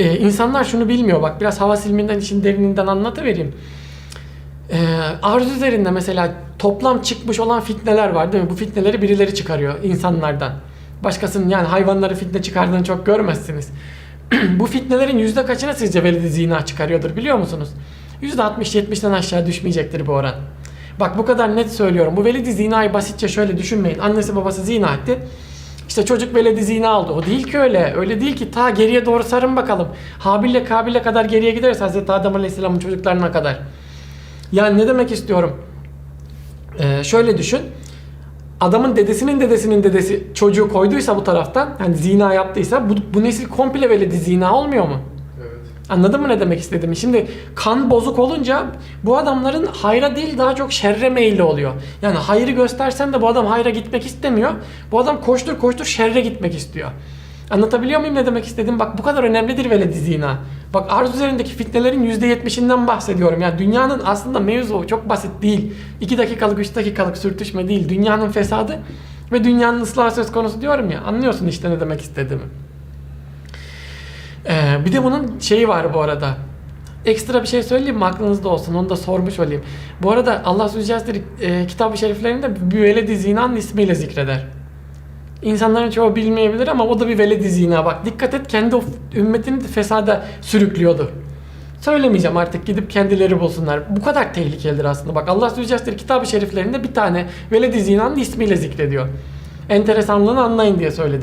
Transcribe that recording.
Ee, insanlar şunu bilmiyor bak biraz hava silminden işin derininden anlatıvereyim. Ee, arz üzerinde mesela toplam çıkmış olan fitneler var değil mi? Bu fitneleri birileri çıkarıyor insanlardan. Başkasının yani hayvanları fitne çıkardığını çok görmezsiniz. Bu fitnelerin yüzde kaçına sizce veledi zina çıkarıyordur biliyor musunuz? Yüzde 60-70'den aşağı düşmeyecektir bu oran. Bak bu kadar net söylüyorum. Bu veledi zinayı basitçe şöyle düşünmeyin. Annesi babası zina etti. İşte çocuk veledi zina oldu. O değil ki öyle. Öyle değil ki. Ta geriye doğru sarın bakalım. Habil'le Kabil'le kadar geriye gideriz Hazreti Adem Aleyhisselam'ın çocuklarına kadar. Yani ne demek istiyorum? Ee, şöyle düşün. Adamın dedesinin dedesinin dedesi çocuğu koyduysa bu taraftan, yani zina yaptıysa bu, bu nesil komple veledi zina olmuyor mu? Anladın mı ne demek istediğimi? Şimdi kan bozuk olunca bu adamların hayra değil daha çok şerre meyilli oluyor. Yani hayrı göstersen de bu adam hayra gitmek istemiyor. Bu adam koştur koştur şerre gitmek istiyor. Anlatabiliyor muyum ne demek istediğim? Bak bu kadar önemlidir veledi zina. Bak arz üzerindeki fitnelerin %70'inden bahsediyorum. Yani dünyanın aslında mevzu çok basit değil. 2 dakikalık 3 dakikalık sürtüşme değil. Dünyanın fesadı ve dünyanın ıslahı söz konusu diyorum ya. Anlıyorsun işte ne demek istediğimi. Ee, bir de bunun şeyi var bu arada. Ekstra bir şey söyleyeyim mi aklınızda olsun onu da sormuş olayım. Bu arada Allah Zülcelal e, kitab-ı şeriflerinde bir veledi ismiyle zikreder. İnsanların çoğu bilmeyebilir ama o da bir veledi zina. Bak dikkat et kendi ümmetini de fesada sürüklüyordu. Söylemeyeceğim artık gidip kendileri bulsunlar. Bu kadar tehlikelidir aslında. Bak Allah Zülcelal kitab-ı şeriflerinde bir tane veledi zinanın ismiyle zikrediyor. Enteresanlığını anlayın diye söyledim.